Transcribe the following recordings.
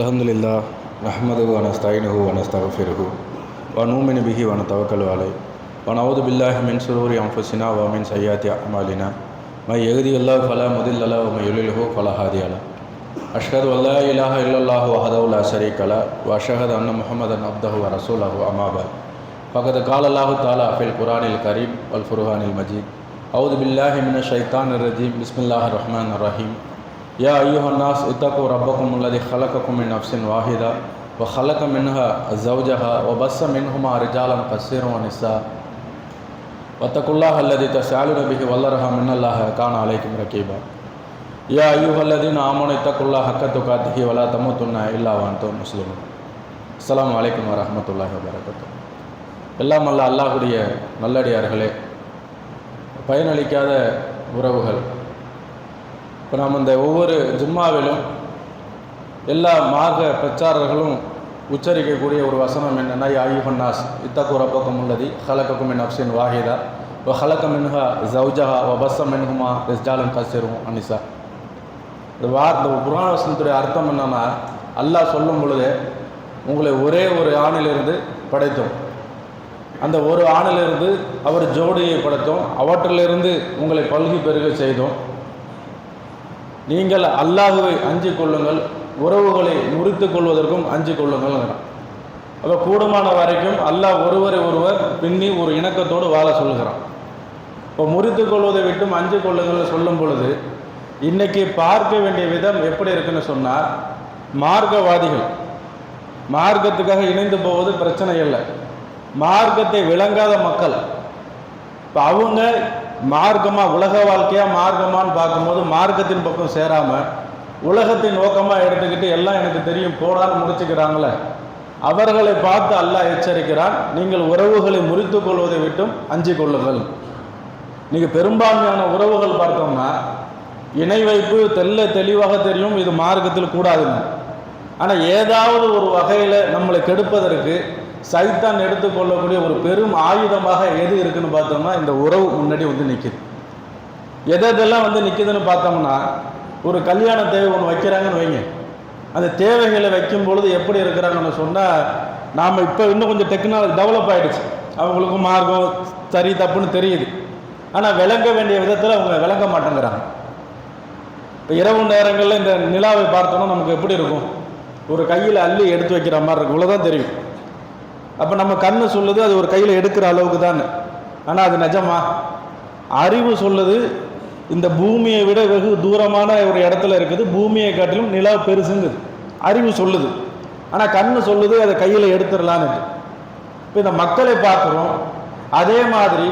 அலமதுல்லா அஹமது வனஸ்தாயினஹு வனஸ்தகஃபிருஹு வனூமின் பிஹி வன தவக்கல் வாலை வனவுது பில்லாஹ் மின் சுரூரி அம்ஃபுசினா வ மின் சையாத்தி அமாலினா மை எகுதி அல்லா ஃபலா முதில் அலா மை எழில்ஹோ ஃபலஹாதி அலா அஷ்ஹது அல்லா இலாஹ இல்லல்லாஹு வஹதவுல்லா ஷரீக் அலா வஷஹத் அன்ன முஹமதன் அப்தஹு வ ரசூலஹு அமாபா ஃபகத் கால் அல்லாஹு தாலா ஃபில் குரானில் கரீம் அல் ஃபுர்ஹானில் மஜீத். அவுது பில்லாஹி மின் ஷைத்தான் ரஜீம் பிஸ்மில்லாஹ் ரஹ்மான் ரஹீம். يا أيها الناس اتقوا ربكم الذي خلقكم من نفس واحدة وخلق منها زوجها وبث منهما رجالا كثيرا ونساء واتقوا الله الذي تسألون به والأرحام إن الله كان عليكم رقيبا يا أيها الذين آمنوا اتقوا الله حق تقاته ولا تموتن إلا وأنتم مسلمون அஸ்ஸலாமு அலைக்கும் வரஹ்மத்துல்லாஹி வபரகாத்துஹு எல்லாம் அல்ல அல்லாஹ்வுடைய நல்லடியார்களே பயனளிக்காத உறவுகள் இப்போ நாம் இந்த ஒவ்வொரு ஜும்மாவிலும் எல்லா மார்க்க பிரச்சாரர்களும் உச்சரிக்கக்கூடிய ஒரு வசனம் என்னென்னா யாயுஹன்னாஸ் இத்தக்கு ரப்பக்கம் உள்ளதி ஹலக்கக்கும் மின் அப்சின் வாஹிதா இப்போ ஹலக்க மின்ஹா ஜவுஜஹா வ பஸ்ஸ மின்ஹுமா ரிஸ்ஜாலன் கசிரும் அனிசா இந்த வார் இந்த புராண வசனத்துடைய அர்த்தம் என்னென்னா அல்லாஹ் சொல்லும் பொழுது உங்களை ஒரே ஒரு ஆணிலிருந்து படைத்தோம். அந்த ஒரு ஆணிலிருந்து அவர் ஜோடியை படைத்தோம். அவற்றிலிருந்து உங்களை பல்கி பெருக செய்தோம். நீங்கள் அல்லாஹுவை அஞ்சு கொள்ளுங்கள் உறவுகளை முறித்து கொள்வதற்கும் அஞ்சு கொள்ளுங்கள் அப்போ கூடுமான வரைக்கும் அல்லாஹ் ஒருவரை ஒருவர் பின்னி ஒரு இணக்கத்தோடு வாழ சொல்கிறான். இப்போ முறித்து கொள்வதை விட்டும் அஞ்சு கொள்ளுங்கள் சொல்லும் பொழுது இன்னைக்கு பார்க்க வேண்டிய விதம் எப்படி இருக்குன்னு சொன்னால் மார்க்கவாதிகள் மார்க்கத்துக்காக இணைந்து போவது பிரச்சனை இல்லை. மார்க்கத்தை விளங்காத மக்கள் இப்போ அவங்க மார்க்கமாக உலக வாழ்க்கையாக மார்க்கமான்னு பார்க்கும்போது மார்க்கத்தின் பக்கம் சேராமல் உலகத்தின் நோக்கமாக எடுத்துக்கிட்டு எல்லாம் எனக்கு தெரியும் போடான்னு முடிச்சுக்கிறாங்களே. அவர்களை பார்த்து அல்லாஹ் எச்சரிக்கிறான் நீங்கள் உறவுகளை முறித்து கொள்வதை விட்டும் அஞ்சு கொள்ளுங்கள். நீங்கள் பெரும்பான்மையான உறவுகள் பார்த்தோம்னா இணை வைப்பு தெல்ல தெளிவாக தெரியும் இது மார்க்கத்தில் கூடாதுன்னு. ஆனால் ஏதாவது ஒரு வகையில் நம்மளை கெடுப்பதற்கு சைத்தான் எடுத்துக்கொள்ளக்கூடிய ஒரு பெரும் ஆயுதமாக எது இருக்குன்னு பார்த்தோம்னா இந்த உறவு முன்னாடி வந்து நிற்கிது எது எதெல்லாம் வந்து நிற்கிதுன்னு பார்த்தோம்னா ஒரு கல்யாண தேவை ஒன்று வைக்கிறாங்கன்னு வைங்க. அந்த தேவைகளை வைக்கும் பொழுது எப்படி இருக்கிறாங்கன்னு சொன்னால் நாம் இப்போ இன்னும் கொஞ்சம் டெக்னாலஜி டெவலப் ஆகிடுச்சு அவங்களுக்கு மார்க்கம் சரி தப்புன்னு தெரியுது. ஆனால் விளங்க வேண்டிய விதத்தில் அவங்க விளங்க மாட்டேங்கிறாங்க. இப்போ இரவு நேரங்களில் இந்த நிலாவை பார்த்தோன்னா நமக்கு எப்படி இருக்கும்? ஒரு கையில் அள்ளி எடுத்து வைக்கிற மாதிரி இருக்கும். இவ்வளோதான் தெரியும். அப்போ நம்ம கண்ணு சொல்லுது அது ஒரு கையில் எடுக்கிற அளவுக்கு தான் ஆனால் அது நிஜமா? அறிவு சொல்லுது இந்த பூமியை விட வெகு தூரமான ஒரு இடத்துல இருக்குது பூமியை காட்டிலும் நிலா பெருசுங்குது. அறிவு சொல்லுது. ஆனால் கண்ணு சொல்லுது அதை கையில் எடுத்துடலான்னு இப்போ இந்த மக்களை பார்க்குறோம் அதே மாதிரி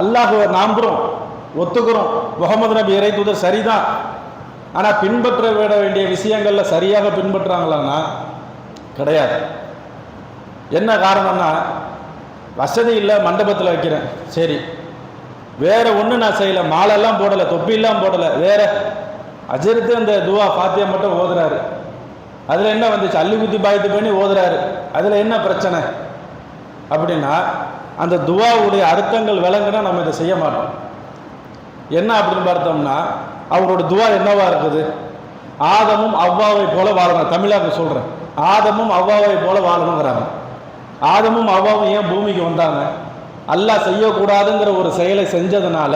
அல்லாஹுவை நாம்புறோம் ஒத்துக்கிறோம். முகமது நபி இறை தூதர் சரிதான். ஆனால் பின்பற்ற விட வேண்டிய விஷயங்களில் சரியாக பின்பற்றுறாங்களான்னா கிடையாது. என்ன காரணம்னா வசதி இல்லை மண்டபத்தில் வைக்கிறேன். சரி. வேற ஒன்றும் நான் செய்யலை. மாலெல்லாம் போடலை தொப்பிலாம் போடலை. வேற அஜிரத்து அந்த துவா பாத்தியா மட்டும் ஓதுறாரு. அதில் என்ன வந்துச்சு? அள்ளி குத்தி பாயத்து பண்ணி ஓதுறாரு. அதில் என்ன பிரச்சனை? அப்படின்னா அந்த துவாவுடைய அர்த்தங்கள் விளங்குனா நம்ம இதை செய்ய மாட்டோம். என்ன அப்படின்னு பார்த்தோம்னா அவரோட துவா என்னவா இருக்குது? ஆதமும் அவ்வாவை போல வாழணும். தமிழாக சொல்கிறேன் ஆதமும் அவ்வாவை போல வாழணுங்கிறாங்க. ஆதமும் அவ்வாவும் ஏன் பூமிக்கு வந்தாங்க? அல்லாஹ் செய்யக்கூடாதுங்கிற ஒரு செயலை செஞ்சதுனால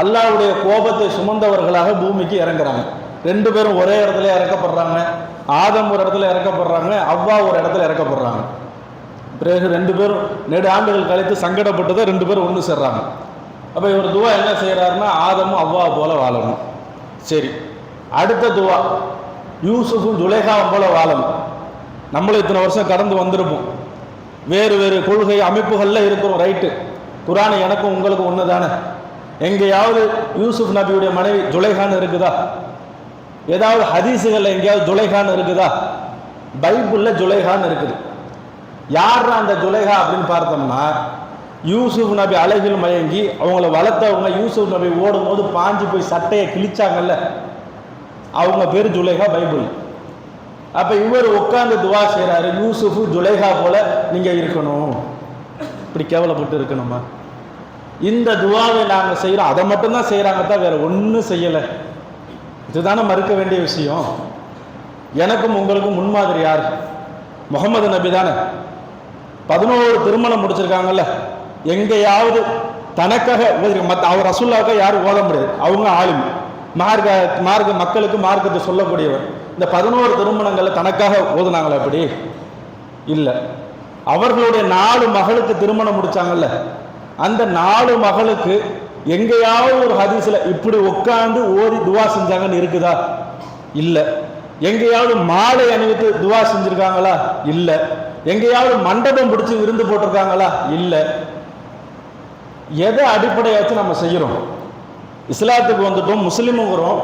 அல்லாவுடைய கோபத்தை சுமந்தவர்களாக பூமிக்கு இறங்குறாங்க. ரெண்டு பேரும் ஒரே இடத்துல இறக்கப்படுறாங்க. ஆதம் ஒரு இடத்துல இறக்கப்படுறாங்க அவ்வா ஒரு இடத்துல இறக்கப்படுறாங்க. பிறகு ரெண்டு பேரும் நெடு ஆண்டுகள் கழித்து சங்கடப்பட்டதை ரெண்டு பேரும் ஒன்று சேர்றாங்க. அப்போ இவர் துவா என்ன செய்கிறாருன்னா ஆதமும் அவ்வா போல வாழணும். சரி அடுத்த துவா யூசுஃபும் ஜுலேகாவும் போல வாழணும். நம்மளும் இத்தனை வருஷம் கடந்து வந்திருப்போம். வேறு வேறு கொள்கை அமைப்புகளில் இருக்கிறோம் ரைட்டு குரான் எனக்கும் உங்களுக்கும் ஒன்று தானே எங்கேயாவது யூசுப் நபியுடைய மனைவி ஜுலைகான் இருக்குதா? ஏதாவது ஹதீஸுகளில் எங்கேயாவது ஜுலைகான் இருக்குதா? பைபிளில் ஜுலைகான் இருக்குது. யார் அந்த ஜுலைகா அப்படின்னு பார்த்தோம்னா யூசுப் நபி அழகில் மயங்கி அவங்கள வளர்த்தவங்க யூசுப் நபி ஓடும் போது பாஞ்சு போய் சட்டையை கிழிச்சாங்கல்ல? அவங்க பேர் ஜுலைகா பைபிள். அப்போ இவர் உட்காந்து துவா செய்கிறாரு யூசுஃபு ஜுலைகா போல நீங்கள் இருக்கணும். இப்படி கேவலப்பட்டு இருக்கணுமா? இந்த துவாவை நாங்கள் செய்கிறோம் அதை மட்டும்தான் செய்கிறாங்க தான் வேறு ஒன்றும் செய்யலை. இதுதானே மறுக்க வேண்டிய விஷயம். எனக்கும் உங்களுக்கும் முன்மாதிரி யார்? முகமது நபி தானே. பதினோரு திருமணம் முடிச்சிருக்காங்கல்ல. எங்கேயாவது தனக்காக மற்ற அவர் ரசூல்லாவுக்கு யாரும் ஓத முடியாது. அவங்க ஆளும். மார்க்க மார்க்க மக்களுக்கு மார்க்கத்தை சொல்லக்கூடியவர். இந்த பதினோரு திருமணங்களை தனக்காக ஓதுனாங்களா எப்படி? இல்லை. அவர்களுடைய நாலு மகளுக்கு திருமணம் முடிச்சாங்கல்ல. அந்த நாலு மகளுக்கு எங்கேயாவது ஒரு ஹதீஸ்ல இப்படி உட்காந்து ஓதி துவா செஞ்சாங்கன்னு இருக்குதா? இல்லை. எங்கேயாவது மாலை அணிவித்து துவா செஞ்சிருக்காங்களா? இல்லை. எங்கேயாவது மண்டபம் பிடிச்சி விருந்து போட்டிருக்காங்களா? இல்லை. எதை அடிப்படையை நம்ம செய்கிறோம் இஸ்லாத்துக்கு வந்துட்டோம் முஸ்லீமுங்கிறோம்.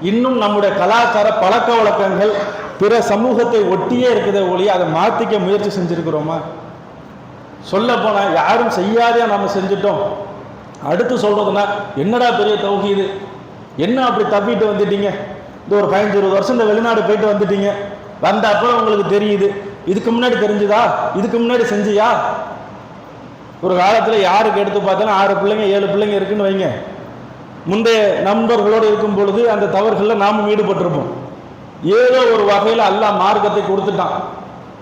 இன்னும் நம்முடைய கலாச்சார பழக்க வழக்கங்கள் பிற சமூகத்தை ஒட்டியே இருக்கிறத ஒழிய அதை மாற்றிக்க முயற்சி செஞ்சுருக்கிறோமா? சொல்ல போனால் யாரும் செய்யாதே நம்ம செஞ்சுட்டோம். அடுத்து சொல்கிறதுனா என்னடா பெரிய தௌஹீது? என்ன அப்படி தப்பிட்டு வந்துட்டீங்க? இந்த ஒரு பதினஞ்சு இருபது வருஷம் இந்த வெளிநாடு போயிட்டு வந்துட்டீங்க. வந்த அப்புறம் உங்களுக்கு தெரியுது. இதுக்கு முன்னாடி தெரிஞ்சுதா? இதுக்கு முன்னாடி செஞ்சியா? ஒரு காலத்தில் யாருக்கு எடுத்து பார்த்தாலும் ஆறு பிள்ளைங்க ஏழு பிள்ளைங்க இருக்குன்னு வைங்க. முந்தைய நண்பர்களோடு இருக்கும் பொழுது அந்த தவறுகளில் நாமும் ஈடுபட்டிருப்போம். ஏதோ ஒரு வகையில் அல்லா மார்க்கத்தை கொடுத்துட்டான்.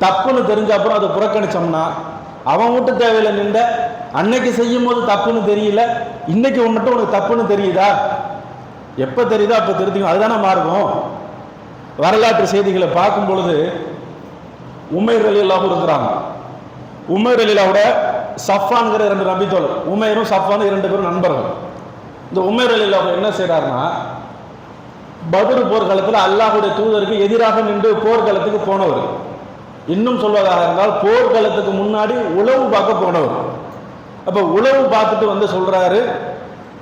தப்புன்னு தெரிஞ்ச அப்புறம் அதை புறக்கணிச்சோம்னா அவன் வீட்டு தேவையில்ல நின்ற அன்னைக்கு செய்யும் போது தப்புன்னு தெரியல இன்னைக்கு மட்டும் உனக்கு தப்புன்னு தெரியுதா? எப்போ தெரியுதோ அப்போ திருத்திக்கும் அதுதானே மார்க்கம். வரலாற்று செய்திகளை பார்க்கும் பொழுது உமைர் அலி கொடுக்குறாங்க இருக்கிறாங்க. உமைர் அலிலாவோட சஃபான்கிற ரெண்டு நபித்தோழர் உமையரும் சஃபானும் இரண்டு பேரும் நண்பர்கள். இந்த உமைர் அவர் என்ன செய்கிறாருன்னா பத்ர் போர்க்களத்தில் அல்லாஹுடைய தூதருக்கு எதிராக நின்று போர்க்களத்துக்கு போனவர். இன்னும் சொல்வதாக இருந்தால் போர்க்களத்துக்கு முன்னாடி உளவு பார்க்க போனவர். அப்போ உளவு பார்த்துட்டு வந்து சொல்கிறாரு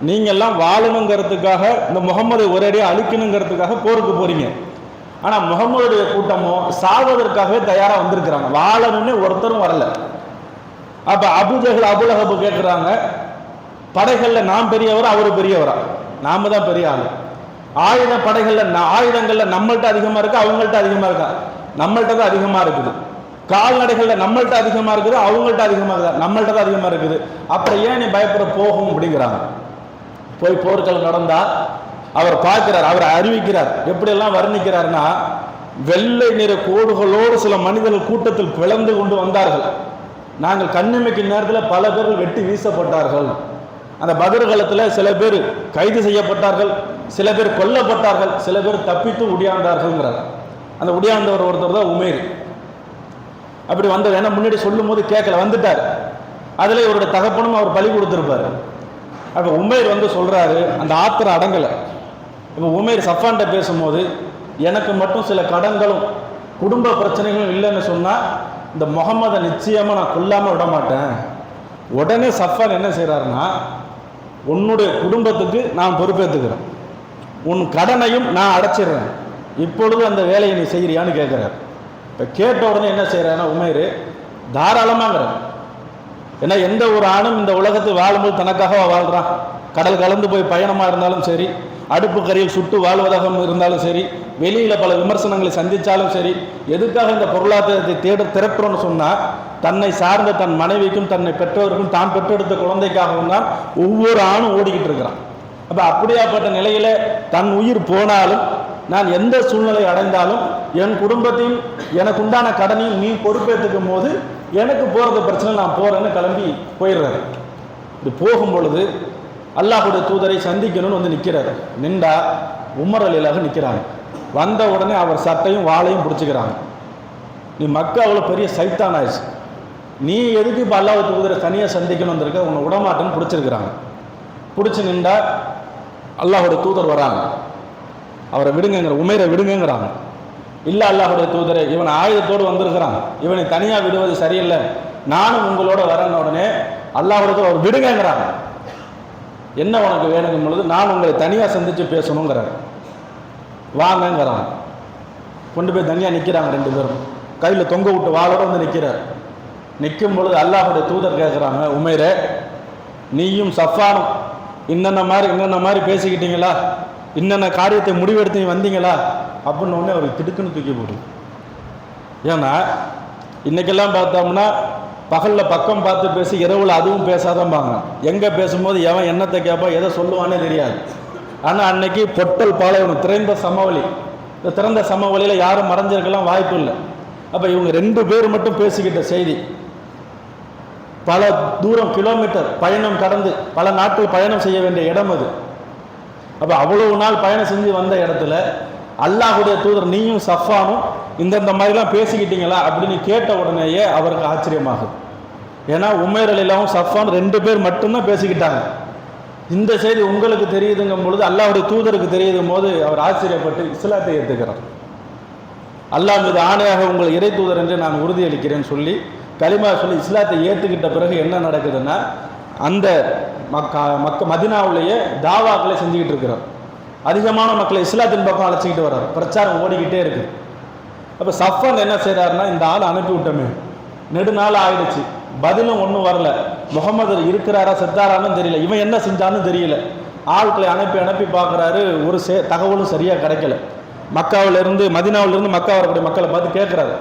நீங்கள்லாம் வாழணுங்கிறதுக்காக இந்த முகம்மதை ஒரேடியாக அழிக்கணுங்கிறதுக்காக போருக்கு போகிறீங்க ஆனால் முகம்மதுடைய கூட்டமோ சாவதற்காகவே தயாராக வந்திருக்கிறாங்க. வாழணும்னு ஒருத்தரும் வரல. அப்போ அபுஜகல் அபுலகபு கேட்குறாங்க படைகளில் நாம் பெரியவரா அவர் பெரியவரா? நாம தான் பெரிய ஆளு. ஆயுத படைகளில் ஆயுதங்களில் நம்மள்கிட்ட அதிகமாக இருக்கு? அவங்கள்ட்ட அதிகமாக இருக்கா? நம்மள்கிட்ட தான் அதிகமாக இருக்குது. கால்நடைகளில் நம்மள்ட்ட அதிகமாக இருக்குது அவங்கள்ட்ட அதிகமாக இருக்குது நம்மள்ட்ட தான் அதிகமாக இருக்குது. அப்புறம் ஏன் நீ பயப்பட போகும் அப்படிங்கிறாங்க. போய் போர்கள் நடந்தால் அவர் பார்க்கிறார் அவர் அறிவிக்கிறார். எப்படியெல்லாம் வர்ணிக்கிறார்னா வெள்ளை நிற கோடுகளோடு சில மனிதர்கள் கூட்டத்தில் பிளந்து கொண்டு வந்தார்கள். நாங்கள் கண்ணிமைக்கு நேரத்தில் பல பேர்கள் வெட்டி வீசப்பட்டார்கள். அந்த பதிர் காலத்தில் சில பேர் கைது செய்யப்பட்டார்கள் சில பேர் கொல்லப்பட்டார்கள் சில பேர் தப்பித்து உடியாண்டார்கள்ங்கிறார். அந்த உடியாண்டவர் ஒருத்தர் தான் உமேர். அப்படி வந்தவர் ஏன்னா முன்னாடி சொல்லும் போது கேட்கல வந்துட்டார். அதில் இவருடைய தகப்பனும் அவர் பலி கொடுத்துருப்பாரு. அப்போ உமேர் வந்து சொல்கிறாரு அந்த ஆத்திரம் அடங்கலை. இப்போ உமேர் சஃபான்ட்ட பேசும்போது எனக்கு மட்டும் சில கடன்களும் குடும்ப பிரச்சனைகளும் இல்லைன்னு சொன்னால் இந்த முகமதை நிச்சயமாக நான் கொல்லாமல் விட மாட்டேன். உடனே சஃபான் என்ன செய்கிறாருன்னா உன்னுடைய குடும்பத்துக்கு நான் பொறுப்பேற்றுக்கிறேன் உன் கடனையும் நான் அடைச்சிடுறேன். இப்பொழுது அந்த வேலையை நீ செய்கிறியான்னு கேட்குறாரு இப்போ கேட்ட உடனே என்ன செய்கிறாருன்னா உமேர் தாராளமாங்கிறார் ஏன்னா எந்த ஒரு ஆணும் இந்த உலகத்தில் வாழும்போது தனக்காக வாழ்கிறான் கடல் கலந்து போய் பயணமாக இருந்தாலும் சரி அடுப்பு கரையில் சுட்டு வாழ்வதாக இருந்தாலும் சரி வெளியில் பல விமர்சனங்களை சந்தித்தாலும் சரி எதுக்காக இந்த பொருளாதாரத்தை தேட திரட்டுறோன்னு சொன்னால் தன்னை சார்ந்த தன் மனைவிக்கும் தன்னை பெற்றோருக்கும் தான் பெற்றெடுத்த குழந்தைக்காகவும் தான் ஒவ்வொரு ஆணும் ஓடிக்கிட்டு இருக்கிறான். அப்போ அப்படியாப்பட்ட நிலையில் தன் உயிர் போனாலும் நான் எந்த சூழ்நிலை அடைந்தாலும் என் குடும்பத்தையும் எனக்கு உண்டான கடனையும் நீ பொறுப்பேற்றுக்கும் போது எனக்கு போகிறது பிரச்சனை நான் போகிறேன்னு கிளம்பி போயிடுறாரு. இது போகும் பொழுது அல்லாஹுடைய தூதரை சந்திக்கணும்னு வந்து நிற்கிறாரு நின்றா உமர் அலிலாக நிற்கிறாங்க வந்த உடனே அவர் சட்டையும் வாளையும் பிடிச்சிக்கிறாங்க. நீ மக்கள் அவ்வளோ பெரிய சைத்தான் ஆயிடுச்சு. நீ எதுக்கு இப்போ அல்லாஹ் தூதரை தனியாக சந்திக்கணும் வந்திருக்க உன்னை விடமாட்டேன்னு பிடிச்சிருக்கிறாங்க. பிடிச்சி நின்றா அல்லாஹோட தூதர் வராங்க. அவரை விடுங்கங்கிற உமைரை விடுங்கங்கிறாங்க. இல்லை அல்லாஹுடைய தூதரை இவன் ஆயுதத்தோடு வந்திருக்கிறான். இவனை தனியாக விடுவது சரியில்லை. நானும் உங்களோட வரேன்ன உடனே அல்லாஹோட அவர் விடுங்கங்கிறாங்க. என்ன உனக்கு வேணுங்கும் பொழுது நான் உங்களை தனியாக சந்தித்து பேசணுங்கிறார். வாங்கங்கிறாங்க. கொண்டு போய் தனியாக நிற்கிறாங்க ரெண்டு பேரும். கையில் தொங்க விட்டு வாழோட வந்து நிற்கிறார் நிற்கும் பொழுது அல்லாஹுடைய தூதர் கேட்குறாங்க உமேரே நீயும் சஃபானும் இன்னென்ன மாதிரி இன்னென்ன மாதிரி பேசிக்கிட்டீங்களா? இன்னென்ன காரியத்தை முடிவெடுத்து வந்தீங்களா? அப்படின்னு உடனே அவருக்கு திடுக்குன்னு தூக்கி போடுது. ஏன்னா இன்னைக்கெல்லாம் பார்த்தோம்னா பகலில் பக்கம் பார்த்து பேசி இரவில் அதுவும் பேசாதம்பாங்க. எங்கே பேசும்போது எவன் என்னத்தை கேட்பான் எதை சொல்லுவானே தெரியாது. ஆனால் அன்னைக்கு பொட்டல் பாலைவனம் திறந்த சமவெளி. இந்த திறந்த சமவெளியில் யாரும் மறைஞ்சிருக்கலாம் வாய்ப்பு இல்லை. அப்போ இவங்க ரெண்டு பேர் மட்டும் பேசிக்கிட்ட செய்தி. பல தூரம் கிலோமீட்டர் பயணம் கடந்து பல நாட்கள் பயணம் செய்ய வேண்டிய இடம் அது. அப்போ அவ்வளவு நாள் பயணம் செஞ்சு வந்த இடத்துல அல்லாஹுடைய தூதர் நீயும் சஃபானும் இந்தந்த மாதிரிலாம் பேசிக்கிட்டீங்களா அப்படின்னு கேட்ட உடனேயே அவருக்கு ஆச்சரியமாகுது. ஏன்னா உமேர் அலிலாவும் சஃபான் ரெண்டு பேர் மட்டும்தான் பேசிக்கிட்டாங்க. இந்த செய்தி உங்களுக்கு தெரியுதுங்கும் பொழுது அல்லாஹுடைய தூதருக்கு தெரியுதும் போது அவர் ஆச்சரியப்பட்டு இஸ்லாத்தை ஏற்றுக்கிறார். அல்லாஹ் மீது ஆணையாக உங்கள் இறை தூதர் என்று நான் உறுதியளிக்கிறேன்னு சொல்லி கலிமா சொல்லி இஸ்லாத்தை ஏற்றுக்கிட்ட பிறகு என்ன நடக்குதுன்னா அந்த மக்க மக்க மதினாவுலேயே தாவாக்களை செஞ்சுக்கிட்டு இருக்கிறார். அதிகமான மக்களை இஸ்லாத்தின் பக்கம் அழைச்சிக்கிட்டு வர்றார். பிரச்சாரம் ஓடிக்கிட்டே இருக்குது. அப்போ சஃபன் என்ன செய்கிறாருன்னா இந்த ஆள் அனுப்பி விட்டோமே. நெடுநாள் ஆயிடுச்சு. பதிலும் ஒன்றும் வரல. முகமது இருக்கிறாரா செத்தாரான்னு தெரியல. இவன் என்ன செஞ்சான்னு தெரியல. ஆட்களை அனுப்பி அனுப்பி பார்க்குறாரு. ஒரு சே தகவலும் சரியாக கிடைக்கல. மக்காவிலிருந்து மதினாவிலிருந்து மக்கா வரக்கூடிய மக்களை பார்த்து கேட்குறாரு.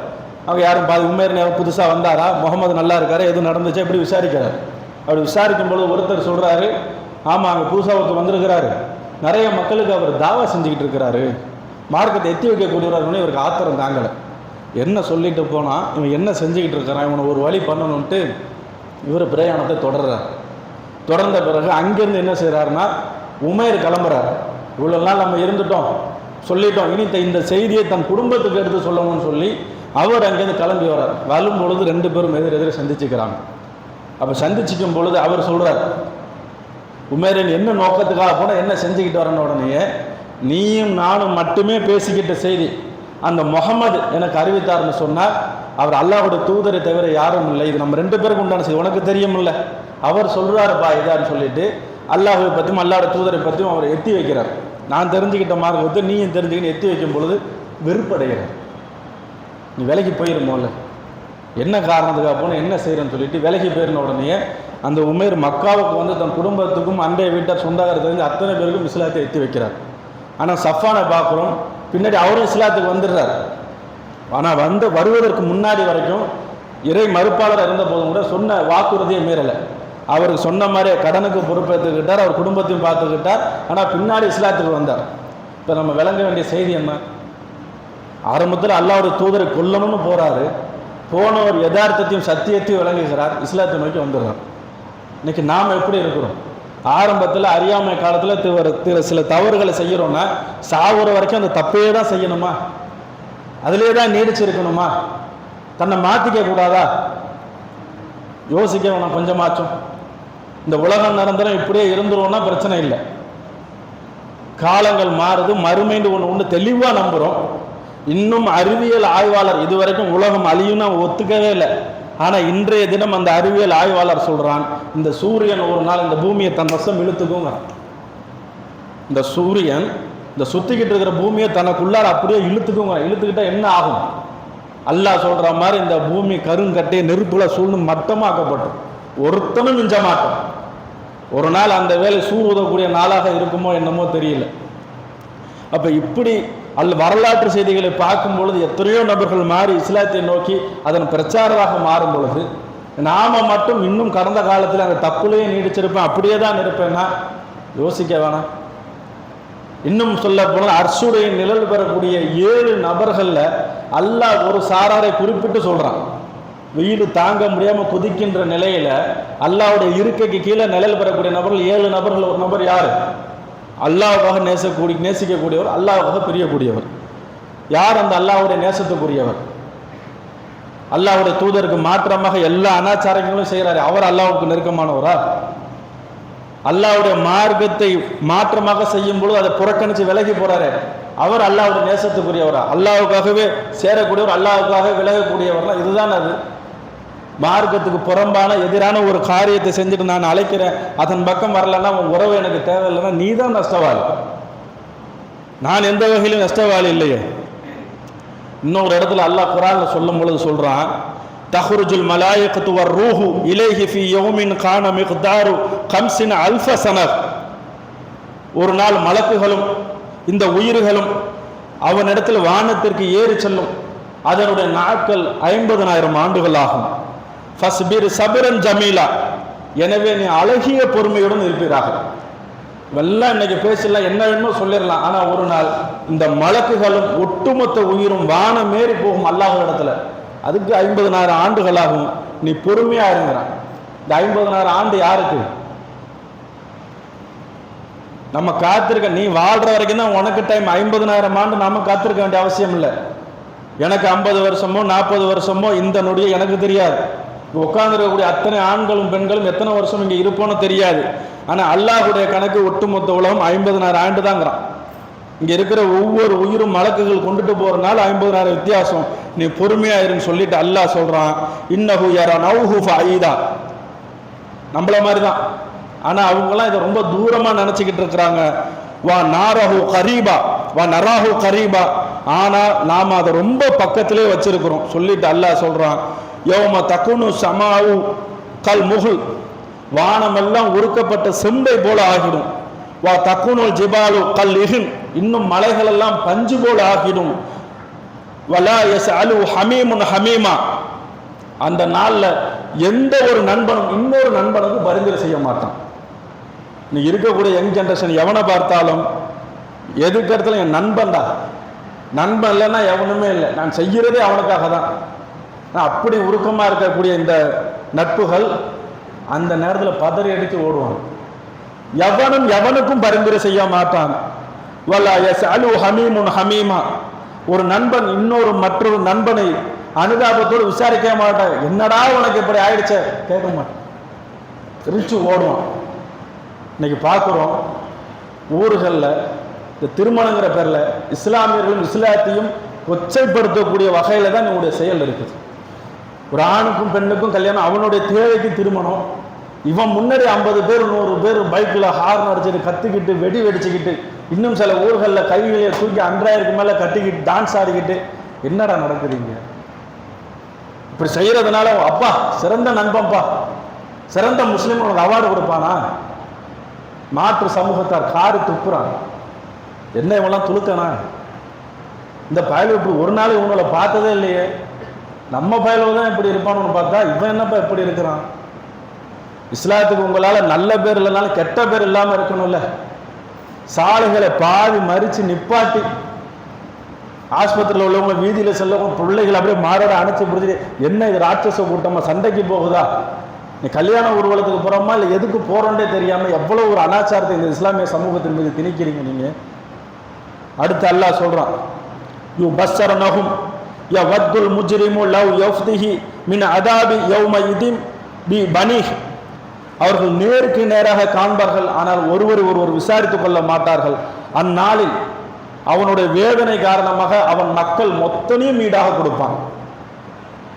அவங்க யாரும் பாதி உண்மையர் நேரம் புதுசாக வந்தாரா? முகமது நல்லா இருக்காரு? எதுவும் நடந்துச்சு? இப்படி விசாரிக்கிறார். அப்படி விசாரிக்கும் பொழுது ஒருத்தர் சொல்கிறாரு ஆமாம் அங்கே புதுசாக ஒருத்தர் வந்திருக்கிறாரு. நிறைய மக்களுக்கு அவர் தாவா செஞ்சுக்கிட்டு இருக்கிறாரு. மார்க்கத்தை எத்தி வைக்கக்கூடியவராக இவருக்கு ஆத்திரம் தாங்கலை. என்ன சொல்லிட்டு போனால் இவன் என்ன செஞ்சுக்கிட்டு இருக்கிறான் இவனை ஒரு வழி பண்ணணுன்ட்டு இவர் பிரயாணத்தை தொடர்றார். தொடர்ந்த பிறகு அங்கேருந்து என்ன செய்கிறாருன்னா உமேர் கிளம்புறார். இவ்வளோ நாள் நம்ம இருந்துட்டோம் சொல்லிட்டோம் இனி இந்த செய்தியை தன் குடும்பத்துக்கு எடுத்து சொல்லணும்னு சொல்லி அவர் அங்கேருந்து கிளம்பி வரார் வரும் பொழுது ரெண்டு பேரும் எதிர் எதிர் சந்திச்சுக்கிறாங்க. அப்போ சந்திச்சிக்கும் பொழுது அவர் சொல்கிறார் உமேரன் என்ன நோக்கத்துக்காக போனால் என்ன செஞ்சுக்கிட்டு வரணும் உடனே நீயும் நானும் மட்டுமே பேசிக்கிட்ட செய்தி அந்த முகமது எனக்கு அறிவித்தார்னு சொன்னார். அவர் அல்லாஹோட தூதரை தவிர யாரும் இல்லை. இது நம்ம ரெண்டு பேருக்கு உண்டான செய்தி. உனக்கு தெரியுமில்ல அவர் சொல்கிறாருப்பா இதான்னு சொல்லிட்டு அல்லாஹை பற்றியும் அல்லாஹ்வுடைய தூதரை பற்றியும் அவர் எத்தி வைக்கிறார். நான் தெரிஞ்சுக்கிட்ட மார்க்கத்தை நீயும் தெரிஞ்சுக்கின்னு எத்தி வைக்கும் பொழுது வெறுப்படைகிறார். நீ விலைக்கு போயிருமோல்ல என்ன காரணத்துக்காக போனால் என்ன செய்கிறேன்னு சொல்லிட்டு விலைக்கு போயிருந்த உடனே அந்த உமேர் மக்காவுக்கு வந்து தன் குடும்பத்துக்கும் அண்டைய வீட்டார் சொந்தக்காரர் அத்தனை பேருக்கும் இஸ்லாத்தை எத்தி வைக்கிறார். ஆனால் சஃபானை பார்க்குறோம் பின்னாடி அவரும் இஸ்லாத்துக்கு வந்துடுறார். ஆனால் வந்து வருவதற்கு முன்னாடி வரைக்கும் இறை மறுப்பாளர் இருந்த போதும் கூட சொன்ன வாக்குறுதியை மீறலை. அவருக்கு சொன்ன மாதிரியே கடனுக்கு பொறுப்பேற்றுக்கிட்டார் அவர் குடும்பத்தையும் பார்த்துக்கிட்டார் ஆனால் பின்னாடி இஸ்லாத்துக்கு வந்தார். இப்போ நம்ம விளங்க வேண்டிய செய்தி என்ன? ஆரம்பத்தில் அல்லாவுடைய தூதரை கொல்லணும்னு போகிறாரு போனவர் யதார்த்தத்தையும் சத்தியத்தையும் விளங்குகிறார். இஸ்லாத்தை நோக்கி வந்துடுறார். இன்னைக்கு நாம் எப்படி இருக்கிறோம்? ஆரம்பத்தில் அறியாமை காலத்தில் திரு திரு சில தவறுகளை செய்கிறோன்னா சாவுற வரைக்கும் அந்த தப்பே தான் செய்யணுமா? அதிலே தான் நீடிச்சிருக்கணுமா? தன்னை மாற்றிக்க கூடாதா? யோசிக்க வேணாம் கொஞ்சமாச்சும் இந்த உலகம் நிரந்தரம் இப்படியே இருந்துருவோம்னா பிரச்சனை இல்லை. காலங்கள் மாறுது மறுமைண்டு ஒன்று ஒன்று தெளிவாக நம்புகிறோம் இன்னும் அறிவியல் ஆய்வாளர் இதுவரைக்கும் உலகம் அழியும்னு ஒத்துக்கவே இல்லை. ஆனால் இன்றைய தினம் அந்த அறிவியல் ஆய்வாளர் சொல்கிறான் இந்த சூரியன் ஒரு நாள் இந்த பூமியை தன் வசம் இழுத்துக்குங்கிறான் இந்த சூரியன் இந்த சுற்றிக்கிட்டு இருக்கிற பூமியை தனக்குள்ளார அப்படியே இழுத்துக்குங்க இழுத்துக்கிட்டால் என்ன ஆகும்? அல்லாஹ் சொல்கிற மாதிரி இந்த பூமி கருங்கட்டையை நெருப்புல சூழ்ந்து மட்டமாக்கப்பட்டோம் ஒருத்தனும் மிஞ்ச மாட்டோம் ஒரு நாள் அந்த வேலை சூர் உதவக்கூடிய நாளாக இருக்குமோ என்னமோ தெரியல. அப்போ இப்படி அல்ல வரலாற்று செய்திகளை பார்க்கும் பொழுது எத்தனையோ நபர்கள் மாறி இஸ்லாத்தை நோக்கி அதன் பிரச்சாரராக மாறும் பொழுது நாம மட்டும் இன்னும் கடந்த காலத்தில் அந்த தப்புலையே நீடிச்சிருப்பேன் அப்படியே தான் இருப்பேன்னா யோசிக்க வேணாம். இன்னும் சொல்ல போனால் அர்ஷுடைய நிழல் பெறக்கூடிய ஏழு நபர்கள்ல அல்லாஹ் ஒரு சாராரை குறிப்பிட்டு சொல்றான். வெயில் தாங்க முடியாமல் கொதிக்கின்ற நிலையில அல்லாவுடைய இருக்கைக்கு கீழே நிழல் பெறக்கூடிய நபர்கள் ஏழு நபர்கள் ஒரு நபர் யாரு? அல்லாவுக்காக நேசக்கூடிய நேசிக்கக்கூடியவர் அல்லாவுக்காக பிரியக்கூடியவர். யார் அந்த அல்லாவுடைய நேசத்துக்குரியவர்? அல்லாஹ்வுடைய தூதருக்கு மாற்றமாக எல்லா அனாச்சாரங்களும் செய்கிறாரு அவர் அல்லாவுக்கு நெருக்கமானவரா? அல்லாஹ்வுடைய மார்க்கத்தை மாற்றமாக செய்யும் பொழுது அதை புறக்கணிச்சு விலகி போறாரு அவர் அல்லாவுடைய நேசத்துக்குரியவரா? அல்லாவுக்காகவே சேரக்கூடியவர் அல்லாவுக்காக விலகக்கூடியவர்னா இதுதான் அது. மார்க்கத்துக்கு புறம்பான எதிரான ஒரு காரியத்தை செஞ்சுட்டு நான் அழைக்கிறேன். அதன் பக்கம் வரலன்னா உன் உறவு எனக்கு தேவையில்லைன்னா நீ தான் நஷ்டவாளி. நான் எந்த வகையிலும் நஷ்டவாளி இல்லையே. இன்னொரு இடத்துல அல்லாஹ் குரான்ல சொல்லும் பொழுது சொல்றான் தஹ்ருஜுல் மலாயக்கத்து வர் ரூஹு இலேஹி ஃபி யௌமின் கான மிக்தாரு கம்சின் அல்ஃப சனர் ஒரு நாள் மலக்குகளும் இந்த உயிர்களும் அவனிடத்தில் வானத்திற்கு ஏறி செல்லும். அதனுடைய நாட்கள் ஐம்பதனாயிரம் ஆண்டுகள் ஆகும். ஃபஸ்பிர் சபிரன் ஜமீலா. எனவே நீ அழகிய பொறுமையுடன் இருப்பீராக வெள்ளம் இன்னைக்கு பேசலாம் என்ன வேணுமோ சொல்லிடலாம். ஆனால் ஒரு நாள் இந்த மலக்குகளும் ஒட்டுமொத்த உயிரும் வானம் மேறி போகும் அல்லாஹ் இடத்துல அதுக்கு ஐம்பதனாயிரம் ஆண்டுகளாகும். நீ பொறுமையா இருங்கிறான் இந்த ஐம்பதனாயிரம் ஆண்டு யாருக்கு? நம்ம காத்திருக்க நீ வாழ்ற வரைக்கும் தான் உனக்கு டைம் ஐம்பதனாயிரம் ஆண்டு நாம காத்திருக்க வேண்டிய அவசியம் இல்லை. எனக்கு ஐம்பது வருஷமோ நாற்பது வருஷமோ இந்த நொடியை எனக்கு தெரியாது. உட்காந்துருக்கக்கூடிய அத்தனை ஆண்களும் பெண்களும் எத்தனை வருஷம் இங்கே இருப்போன்னு தெரியாது. ஆனால் அல்லாஹுடைய கணக்கு ஒட்டுமொத்த உலகம் ஐம்பதனாயிரம் ஆண்டு தாங்கிறான் இங்கே இருக்கிற ஒவ்வொரு உயிரும் மலக்குகள் கொண்டுட்டு போகிறனால ஐம்பதனாயிரம் வித்தியாசம். நீ பொறுமையாயிருன்னு சொல்லிட்டு அல்லாஹ் சொல்கிறான் இன்னஹு யாரா நவுஹு ஃபஈதா நம்மள மாதிரி தான் ஆனால் அவங்கெல்லாம் இதை ரொம்ப தூரமாக நினச்சிக்கிட்டு இருக்கிறாங்க. வா நாரஹு கரீபா வா நராஹு கரீபா. ஆனால் நாம் அதை ரொம்ப பக்கத்திலே வச்சிருக்கிறோம். சொல்லிட்டு அல்லாஹ் சொல்கிறான் யோம தக்குனு சமாவு கல் முகுல். வானமெல்லாம் உருக்கப்பட்ட செம்பை போல ஆகிடும். வா தக்குனு ஜிபாலு கல் இஹின் இன்னும் மலைகள் எல்லாம் பஞ்சு போல ஆகிடும். வலா எஸ் அலு ஹமீமுன் ஹமீமா. அந்த நாளில் எந்த ஒரு நண்பனும் இன்னொரு நண்பனுக்கு பரிந்துரை செய்ய மாட்டான். நீ இருக்கக்கூடிய யங் ஜென்ரேஷன் எவனை பார்த்தாலும் எதுக்கிறதுல என் நண்பன் தான் நண்பன் இல்லைன்னா எவனுமே இல்லை. நான் செய்கிறதே அவனுக்காக தான் அப்படி உருக்கமாக இருக்கக்கூடிய இந்த நட்புகள் அந்த நேரத்தில் பதறி அடித்து ஓடுவான் எவனும் எவனுக்கும் பரிந்துரை செய்ய மாட்டான். வல்லா எஸ் அலு ஹமீமுன் ஹமீமா. ஒரு நண்பன் இன்னொரு மற்றொரு நண்பனை அனுதாபத்தோடு விசாரிக்க மாட்டான். என்னடா உனக்கு இப்படி ஆயிடுச்ச? கேட்க மாட்டான். திருச்சி ஓடுவான். இன்னைக்கு பார்க்குறோம் ஊர்களில் இந்த திருமணங்கிற பேரில் இஸ்லாமியர்களும் இஸ்லாத்தையும் கொச்சைப்படுத்தக்கூடிய வகையில் தான் உங்களுடைய செயல் இருக்குது. ஒரு ஆணுக்கும் பெண்ணுக்கும் கல்யாணம் அவனுடைய தேவைக்கு திருமணம். இவன் முன்னாடி ஐம்பது பேர் நூறு பேர் பைக்கில் ஹார்ன் அடிச்சுட்டு கத்திக்கிட்டு வெடி வெடிச்சுக்கிட்டு இன்னும் சில ஊர்களில் கைகளை தூக்கி அன்றாயிரத்துக்கு மேலே கட்டிக்கிட்டு டான்ஸ் ஆடிக்கிட்டு என்னடா நடக்குதுங்க? இப்படி செய்கிறதுனால அப்பா சிறந்த நண்பன்ப்பா சிறந்த முஸ்லீம் உனக்கு அவார்டு கொடுப்பானா? மாற்று சமூகத்தார் காரு துப்புறான். என்ன இவெல்லாம் துளுக்கனா இந்த பயல் இப்படி ஒரு நாள் இவங்களை பார்த்ததே இல்லையே. நம்ம பயலவு தான் இப்படி இருப்பான்னு பார்த்தா இவன் என்னப்பா இப்படி இருக்கிறான்? இஸ்லாத்துக்கு உங்களால் நல்ல பேர் இல்லைனாலும் கெட்ட பேர் இல்லாமல் இருக்கணும்ல. சாலைகளை பாதி மறித்து நிப்பாட்டி ஆஸ்பத்திரியில் உள்ளவங்க வீதியில் செல்லவங்க பிள்ளைகள் அப்படியே மாறோட அணைச்சி பிடிச்சி என்ன இது ராட்சச கூட்டமாக சண்டைக்கு போகுதா? நீ கல்யாண ஊர்வலத்துக்கு போகிறோமா இல்லை எதுக்கு போகிறோன்றே தெரியாமல் எவ்வளோ ஒரு அனாச்சாரத்தை இந்த இஸ்லாமிய சமூகத்தின் மீது திணிக்கிறீங்க நீங்கள் அடுத்து அல்லாஹ் சொல்கிறான் யூ பஸ்ஸர நகும் ய முஜ்ரிமு லவ் யஃப்திஹி மின் அதாபி யௌம இதிம் பி பனிஹ் அவர்கள் நேருக்கு நேராக காண்பார்கள். ஆனால் ஒருவர் ஒருவர் விசாரித்துக் கொள்ள மாட்டார்கள். அந்நாளில் அவனுடைய வேதனை காரணமாக அவன் மக்கள் மொத்தனையும் ஈடாக கொடுப்பான்.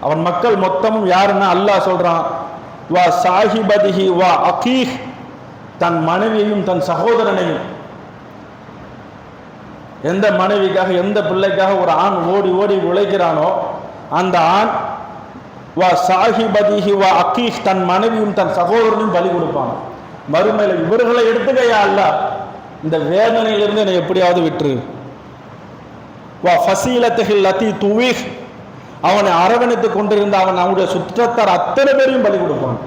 அவன் மக்கள் மொத்தமும் யாருன்னா அல்லாஹ் சொல்றான். வா சாஹிபதிஹி வா அகீஹ். தன் மனைவியையும் தன் சகோதரனையும் எந்த மனைவிக்காக எந்த பிள்ளைக்காக ஒரு ஆண் ஓடி ஓடி உழைக்கிறானோ அந்த ஆண் வா சாஹிபதிஹி வா அக்கீஷ் தன் மனைவியும் தன் சகோதரனையும் பலி கொடுப்பான் மறுமையில் இவர்களை எடுத்துக்கையா அல்ல இந்த வேதனையிலிருந்து என்னை எப்படியாவது விட்டுரு. வா ஃபசீலத்துகள் லத்தி துவீஹ் அவனை அரவணைத்து கொண்டிருந்த அவன் அவனுடைய சுற்றத்தார் அத்தனை பேரையும் பலி கொடுப்பான்.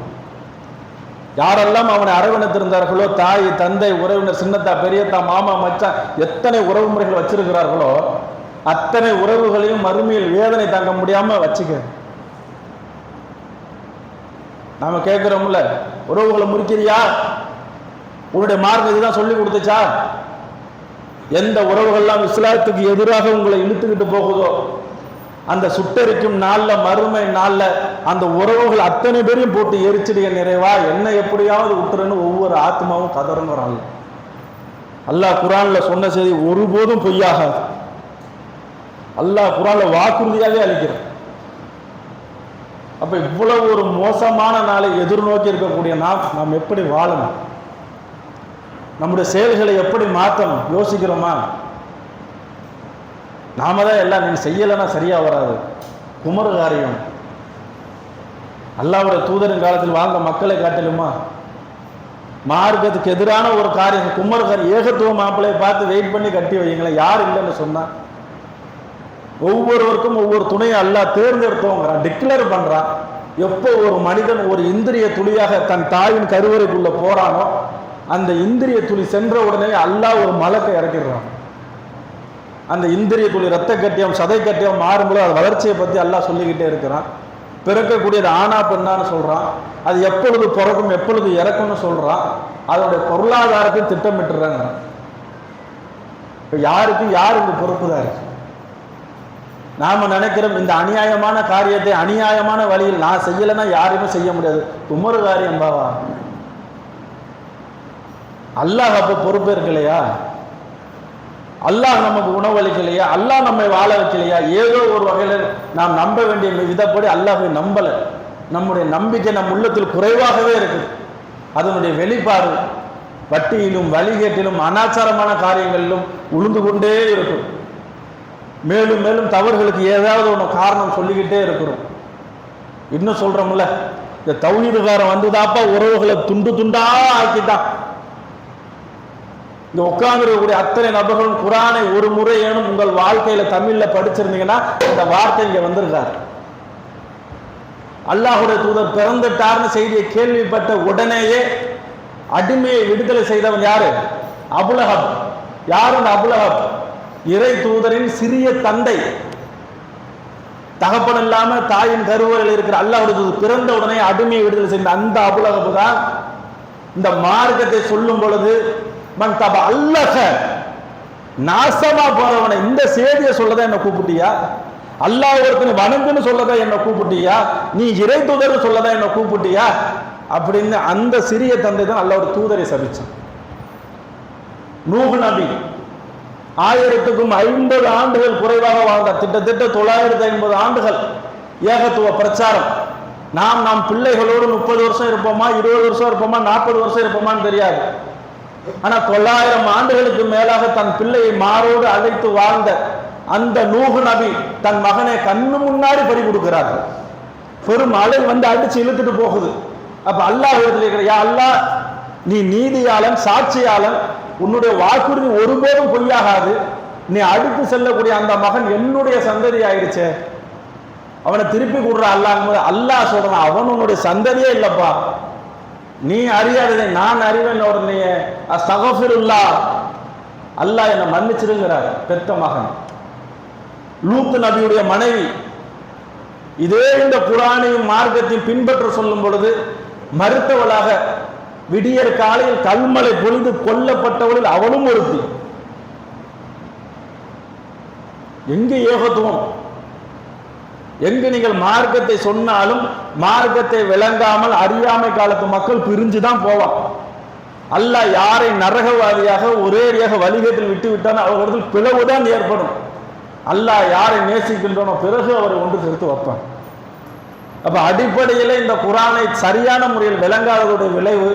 யாரெல்லாம் அவனை அரவணைத்திருந்தார்களோ தாய் தந்தை உறவினர் சின்னத்தா பெரியத்தா மாமா மச்சான் எத்தனை உறவு முறைகள் வச்சிருக்கிறார்களோ அத்தனை உறவுகளையும் மறுமையில் வேதனை தாங்க முடியாம வச்சுக்க. நாம கேட்கிறோம்ல உறவுகளை முறிக்கிறியா? உன்னுடைய மார்க்கம் இதுதான் சொல்லி கொடுத்துச்சா? எந்த உறவுகள்லாம் இஸ்லாத்துக்கு எதிராக உங்களை இழுத்துக்கிட்டு போகுதோ அந்த சுட்டரிக்கும் நாளில் மறுமை நாளில் அந்த உறவுகள் அத்தனை பேரையும் போட்டு எரிச்சிடுக நிறைவா. என்ன எப்படியாவது விட்டுறன்னு ஒவ்வொரு ஆத்மாவும் கதறுங்கிறாங்க அல்லாஹ் குரான்ல சொன்ன செய்தி ஒருபோதும் பொய்யாகாது. அல்லாஹ் குரான்ல வாக்குறுதியாகவே அளிக்கிறான். அப்ப இவ்வளவு ஒரு மோசமான நாளை எதிர்நோக்கி இருக்கக்கூடிய நாம் நாம் எப்படி வாழணும்? நம்முடைய செயல்களை எப்படி மாற்றணும்? யோசிக்கிறோமா? நாம தான் எல்லாம் நீங்க செய்யலைன்னா சரியா வராது. குமரகாரியம். அல்லாவுடைய தூதரின் காலத்தில் வாழ்ந்த மக்களை காட்டிலுமா? மார்க்கத்துக்கு எதிரான ஒரு காரியம். குமரகாரி ஏகத்துவ மாப்பிள்ளையை பார்த்து வெயிட் பண்ணி கட்டி வைங்களேன் யார் இல்லைன்னு சொன்னான் ஒவ்வொருவருக்கும் ஒவ்வொரு துணையை அல்லாஹ் தேர்ந்தெடுத்தோங்கிறான் டிக்ளேர் பண்ணுறான் எப்போ ஒரு மனிதன் ஒரு இந்திரிய துளியாக தன் தாயின் கருவறைக்குள்ளே போகிறானோ அந்த இந்திரிய துளி சென்ற உடனே அல்லாஹ் ஒரு மலக்கை இறக்கிடுறான். அந்த இந்திரிய துளி ரத்த கட்டியம் சதை கட்டியம் மாறும்போது அது வளர்ச்சியை பற்றி எல்லாம் சொல்லிக்கிட்டே இருக்கிறான். பிறக்கக்கூடியது ஆனா பெண்ணான்னு சொல்றான். அது எப்பொழுது பிறக்கும் எப்பொழுது இறக்கும்னு சொல்றான். அதனுடைய பொருளாதாரத்தை திட்டமிட்டுறாங்க. இப்போ யாருக்கு யார் இந்த பொறுப்பு தான் இருக்கு நாம நினைக்கிறோம் இந்த அநியாயமான காரியத்தை அநியாயமான வழியில் நான் செய்யலைன்னா யாருமே செய்ய முடியாது. குமரு காரியம் பாவா அல்லாஹ் அப்போ பொறுப்பு இருக்கு இல்லையா? அல்லாஹ் நமக்கு உணவளிக்கலையா? அல்லாஹ் நம்மை வாழ வைக்கலையா? ஏதோ ஒரு வகையில் நாம் நம்ப வேண்டிய விதப்படி அல்லாஹை நம்பலை. நம்முடைய நம்பிக்கை நம் உள்ளத்தில் குறைவாகவே இருக்குது. அதனுடைய வெளிப்பாடு வட்டியிலும் வழிகேட்டிலும் அனாச்சாரமான காரியங்களிலும் உளுந்து கொண்டே இருக்கும். மேலும் மேலும் தவறுகளுக்கு ஏதாவது ஒன்று காரணம் சொல்லிக்கிட்டே இருக்கிறோம். இன்னும் சொல்றோம்ல இந்த தௌஹீதுகாரன் வந்துதாப்பா உறவுகளை துண்டு துண்டா ஆக்கிட்டான். இங்க உட்கார்ந்துருக்கக்கூடிய அத்தனை நபர்களும் குரானை ஒரு முறை ஏனும் உங்கள் வாழ்க்கையில தமிழ்ல படிச்சிருந்தீங்கன்னா இந்த வார்த்தை இங்க வந்திருக்காரு அல்லாஹுடைய தூதர் பிறந்துட்டார்னு செய்தியை கேள்விப்பட்ட உடனேயே அடிமையை விடுதலை செய்தவன் யாரு? அபுலஹப் யார் அந்த அபுலஹப் இறை தூதரின் சிறிய தந்தை. தகப்பன் இல்லாம தாயின் கருவறையில் இருக்கிற அல்லாஹுடைய தூதர் பிறந்த உடனே அடிமையை விடுதலை செய்த அந்த அபுலஹப் தான் இந்த மார்க்கத்தை சொல்லும் பொழுது மன் தப அல்லக. நாசமா போறவனை இந்த செய்தியை சொல்லதான் என்ன கூப்பிட்டியா? அல்லாஹ் ஒருத்தனை வணங்குன்னு சொல்லதான் என்ன கூப்பிட்டியா? நீ இறை தூதர் சொல்லதான் என்ன கூப்பிட்டியா? அப்படின்னு அந்த சிறிய தந்தை தான் ஒரு தூதரை சபிச்சான். நூகு நபி ஆயிரத்துக்கும் ஐம்பது ஆண்டுகள் குறைவாக வாழ்ந்த திட்டத்திட்ட தொள்ளாயிரத்தி ஐம்பது ஆண்டுகள் ஏகத்துவ பிரச்சாரம். நாம் நாம் பிள்ளைகளோடு முப்பது வருஷம் இருப்போமா இருபது வருஷம் இருப்போமா நாற்பது வருஷம் இருப்போமான்னு தெரியாது. ஆனா தொள்ளாயிரம் ஆண்டுகளுக்கு மேலாக தன் பிள்ளையை மாறோடு அழைத்து வாழ்ந்த அந்த நூகு நபி தன் மகனை கண்ணு முன்னாடி பறி கொடுக்கிறார்கள். பெரும் அலை வந்து அடிச்சு இழுத்துட்டு போகுது. அப்ப அல்லாஹ் இருக்கிற யா அல்லாஹ் நீ நீதியாளன் சாட்சியாளன் உன்னுடைய வாக்குறுதி ஒருபோதும் பொய்யாகாது. நீ அடுத்து செல்லக்கூடிய அந்த மகன் என்னுடைய சந்ததி ஆயிடுச்சே அவனை திருப்பி கொடுற போது அல்லாஹ் சொல்றான் அவன் உன்னுடைய சந்ததியே இல்லப்பா. நீ அறியாததை நான் அறிவேன் உடனே அஸ்தகஃபிருல்லா. அல்லாஹ் என்னை மன்னிச்சிருங்கிறார் பெத்த மகன். லூத்து நபியுடைய மனைவி இதே இந்த குரானையும் மார்க்கத்தையும் பின்பற்ற சொல்லும் பொழுது மறுத்தவளாக விடியற் காலையில் கல்மலை பொழுது கொல்லப்பட்டவளில் அவளும் ஒருத்தி. எங்கு ஏகத்துவம்? எங்கு நீங்கள் மார்க்கத்தை சொன்னாலும் மார்க்கத்தை விளங்காமல் அறியாமை காலத்து மக்கள் பிரிஞ்சு தான் போவான் அல்ல யாரை நரகவாதியாக ஒரேடியாக வலிகத்தில் விட்டு விட்டானோ அவர்கள் பிளவுதான் ஏற்படும். அல்ல யாரை நேசிக்கின்றனோ பிறகு அவரை ஒன்று சேர்த்து வைப்பான். அப்ப அடிப்படையில் இந்த குரானை சரியான முறையில் விளங்காததுடைய விளைவு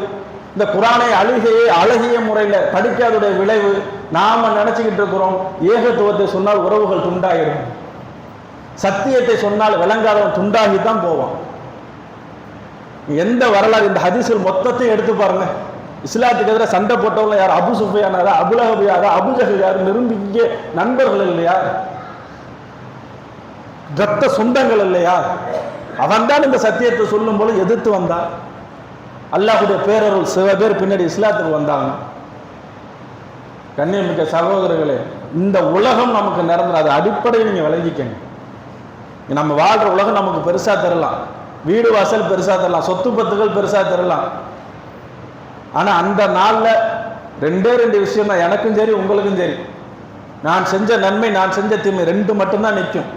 இந்த குரானை அழுகையை அழகிய முறையில் படிக்காததுடைய விளைவு நாம நினைச்சுக்கிட்டு இருக்கிறோம். ஏகத்துவத்தை சொன்னால் உறவுகள் துண்டாயிடும் சத்தியத்தை சொன்னால் விளங்காதவன் துண்டாகி தான் போவான். எந்த வரலாறு இந்த ஹதீஸில் மொத்தத்தையும் எடுத்து பாருங்க. இஸ்லாத்துக்கு எதிராக சண்டை போட்டவங்க யார்? அபு சுஃபியானாரா அபுலஹப் யாரா? அபுஜஹல் யார்? நெருங்கிய நண்பர்கள் இல்லையா? ரத்த சொந்தங்கள் இல்லையா? அவன் தான் இந்த சத்தியத்தை சொல்லும் போல எதிர்த்து வந்தான். அல்லாஹுடைய பேரருள் சில பேர் பின்னாடி இஸ்லாத்துக்கு வந்தாங்க. கண்ணியமிக்க சகோதரர்களே இந்த உலகம் நமக்கு நிரந்தர அது அடிப்படையை நீங்க விளங்கிக்கங்க. நம்ம வாழ்ற உலகம் நமக்கு பெருசா தரலாம். வீடு வாசல் பெருசா தரலாம். சொத்து பத்துகள் பெருசா தரலாம். ஆனா அந்த நாள்ல ரெண்டே ரெண்டு விஷயம் தான். எனக்கும் சரி உங்களுக்கும் சரி. நான் செஞ்ச நன்மை நான் செஞ்ச தீமை ரெண்டு மட்டும்தான் நிற்கும்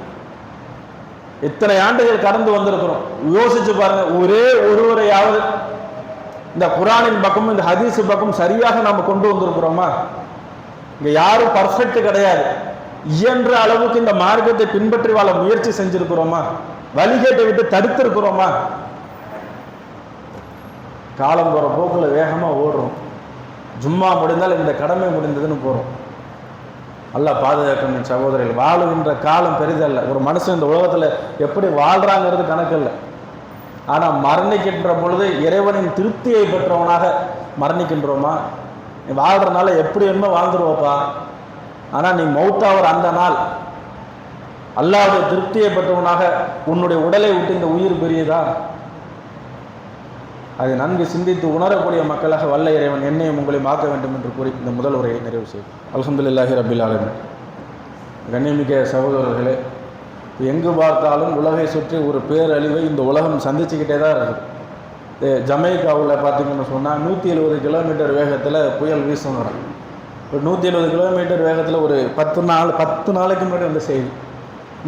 இத்தனை ஆண்டுகள் கடந்து வந்திருக்கிறோம். யோசிச்சு பாருங்க ஒரே ஒருவரையாவது இந்த குரானின் பக்கம் இந்த ஹதீஸ் பக்கம் சரியாக நம்ம கொண்டு வந்திருக்கிறோமா? இங்க யாரும் பர்ஃபெக்ட் கிடையாது. இயன்ற அளவுக்கு இந்த மார்க்கத்தை பின்பற்றி வாழ முயற்சி செஞ்சிருக்கிறோமா? வழிகேட்டை விட்டு தடுத்திருக்கிறோமா? காலம் போற போக்குல வேகமா ஓடுறோம். ஜும்மா முடிந்தால் இந்த கடமை முடிந்ததுன்னு போறோம். அல்லாஹ் பாதுகாக்கணும் சகோதரிகள் வாழுகின்ற காலம் பெரிதல்ல. ஒரு மனுஷன் இந்த உலகத்துல எப்படி வாழ்றாங்கிறது கணக்கு இல்லை ஆனா மரணிக்கின்ற பொழுது இறைவனின் திருப்தியை பெற்றவனாக மரணிக்கின்றோமா? நீ வாழ்றதுனால எப்படி என்ன வாழ்ந்துருவோப்பா. ஆனால் நீ மௌத்தாவர் அந்த நாள். அல்லாத திருப்தியை பெற்றவனாக உன்னுடைய உடலை விட்டு இந்த உயிர் பெரியதா? அதை நன்கு சிந்தித்து உணரக்கூடிய மக்களாக வல்ல இறைவன் என்னையும் உங்களையும் ஆக்க வேண்டும் என்று கூறி இந்த முதல் உரையை நிறைவு செய்யும் அல்ஹம்துலில்லாஹி ரபில் ஆலமின். கண்ணியமிக்க சகோதரர்களே எங்கு பார்த்தாலும் உலகை சுற்றி ஒரு பேரழிவை இந்த உலகம் சந்திச்சுக்கிட்டே தான் இருக்குது. ஜமைக்காவில் பார்த்தீங்கன்னு சொன்னால் நூற்றி எழுபது கிலோமீட்டர் வேகத்தில் புயல் வீசுங்கிறான் ஒரு நூற்றி எழுபது கிலோமீட்டர் வேகத்தில் ஒரு பத்து நாள் பத்து நாளைக்கு முன்னாடி வந்த செய்தி.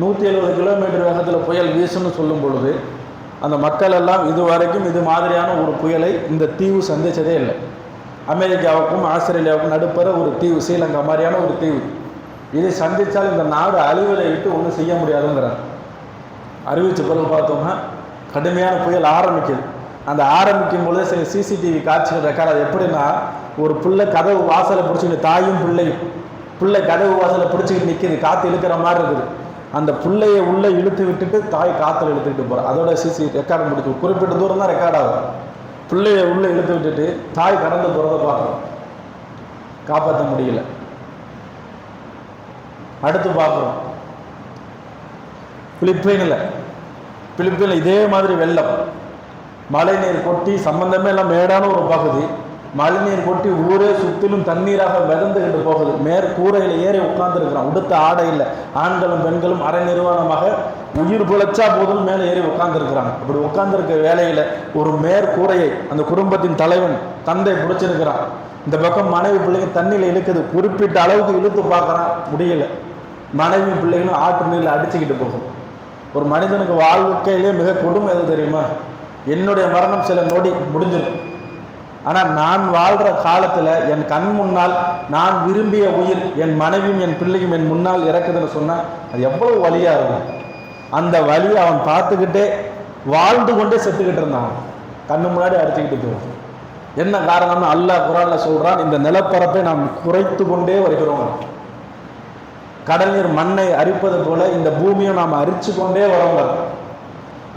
நூற்றி எழுபது கிலோமீட்டர் வேகத்தில் புயல் வீசுன்னு சொல்லும் பொழுது அந்த மக்கள் எல்லாம் இது வரைக்கும் இது மாதிரியான ஒரு புயலை இந்த தீவு சந்திச்சதே இல்லை. அமெரிக்காவுக்கும் ஆஸ்திரேலியாவுக்கும் நடுப்புற ஒரு தீவு ஸ்ரீலங்கா மாதிரியான ஒரு தீவு. இதை சந்தித்தால் இந்த நாடு அழிவதை விட்டு ஒன்றும் செய்ய முடியாதுங்கிறார் அறிவிச்ச பிறகு பார்த்தோம்னா கடுமையான புயல் ஆரம்பிக்குது. அந்த ஆரம்பிக்கும் பொழுது சில சிசிடிவி காட்சிகள் ரெக்கார்ட் அது எப்படின்னா ஒரு பிள்ளை கதவு வாசலை பிடிச்சிக்கிட்டு தாயும் பிள்ளையும் பிள்ளை கதவு வாசலை பிடிச்சிக்கிட்டு நிற்கிது காற்று இழுக்கிற மாதிரி இருக்குது. அந்த பிள்ளையை உள்ளே இழுத்து விட்டுட்டு தாய் காற்றுல இழுத்துக்கிட்டு போகிறார் அதோட சிசி ரெக்கார்டு முடிச்சு குறிப்பிட்ட தூரம் தான் ரெக்கார்ட் ஆகும். பிள்ளையை உள்ளே இழுத்து விட்டுட்டு தாய் கடந்து போகிறத பார்க்குறோம் காப்பாற்ற முடியல. அடுத்து பார்க்குறோம் பிலிப்பைனில் பிலிப்பைனில் இதே மாதிரி வெள்ளம். மழைநீர் கொட்டி சம்பந்தமே எல்லாம் மேடான ஒரு பகுதி. மழைநீர் கொட்டி ஊரே சுற்றிலும் தண்ணீராக மிதந்துகிட்டு போகுது. மேற்கூரையில் ஏறி உட்காந்துருக்கிறான் உடுத்த ஆடை இல்லை. ஆண்களும் பெண்களும் அரை நிர்வாணமாக உயிர் பிழைச்சா போதும் மேலே ஏறி உட்காந்துருக்கிறாங்க அப்படி உட்காந்துருக்க வேலையில் ஒரு மேற்கூரையை அந்த குடும்பத்தின் தலைவன் தந்தை பிடிச்சிருக்கிறான். இந்த பக்கம் மனைவி பிள்ளைங்க தண்ணியில் இழுக்குது. குறிப்பிட்ட அளவுக்கு இழுத்து பார்க்குறான். முடியல. மனைவி பிள்ளைகளும் ஆற்று நீரில் அடிச்சுக்கிட்டு போகும். ஒரு மனிதனுக்கு வாழ்க்கையிலே மிக கொடுமை எது தெரியுமா? என்னுடைய மரணம் சில நொடி முடிஞ்சிடும். ஆனால் நான் வாழ்கிற காலத்தில் என் கண் முன்னால் நான் விரும்பிய உயிர் என் மனைவியும் என் பிள்ளையும் என் முன்னால் இறக்குதுன்னு சொன்னால் அது எவ்வளவு வலியாக இருக்கும். அந்த வலியை அவன் பார்த்துக்கிட்டே வாழ்ந்து கொண்டே செத்துக்கிட்டு இருந்தான். கண்ணு முன்னாடி அடிச்சுக்கிட்டு போவான் என்ன காரணம்னு அல்லாஹ் குரானில் சொல்கிறான் இந்த நிலப்பரப்பை நாம் குறைத்து கொண்டே வருகிறோம். கடல் நீர் மண்ணை அரிப்பது போல இந்த பூமியை நாம் அரிச்சு கொண்டே வரோங்க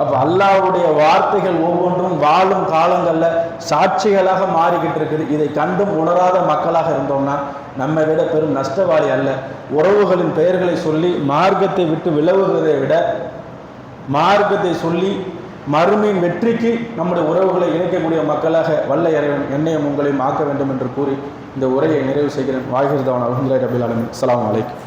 அப்போ அல்லாவுடைய வார்த்தைகள் ஒவ்வொன்றும் வாழும் காலங்களில் சாட்சிகளாக மாறிக்கிட்டு இருக்குது. இதை கண்டும் உணராத மக்களாக இருந்தோம்னா நம்மை விட பெரும் நஷ்டவாளி அல்ல. உறவுகளின் பெயர்களை சொல்லி மார்க்கத்தை விட்டு விலகுவதை விட மார்க்கத்தை சொல்லி மறுமையின் வெற்றிக்கு நம்முடைய உறவுகளை இணைக்கக்கூடிய மக்களாக வல்ல இறைவன் என்னையும் உங்களையும் ஆக்க வேண்டும் என்று கூறி இந்த உரையை நிறைவு செய்கிறேன். வாகிருதவன் அலமதுல்லாய் ரபில் அலமின் அஸ்ஸலாமு அலைக்கும்.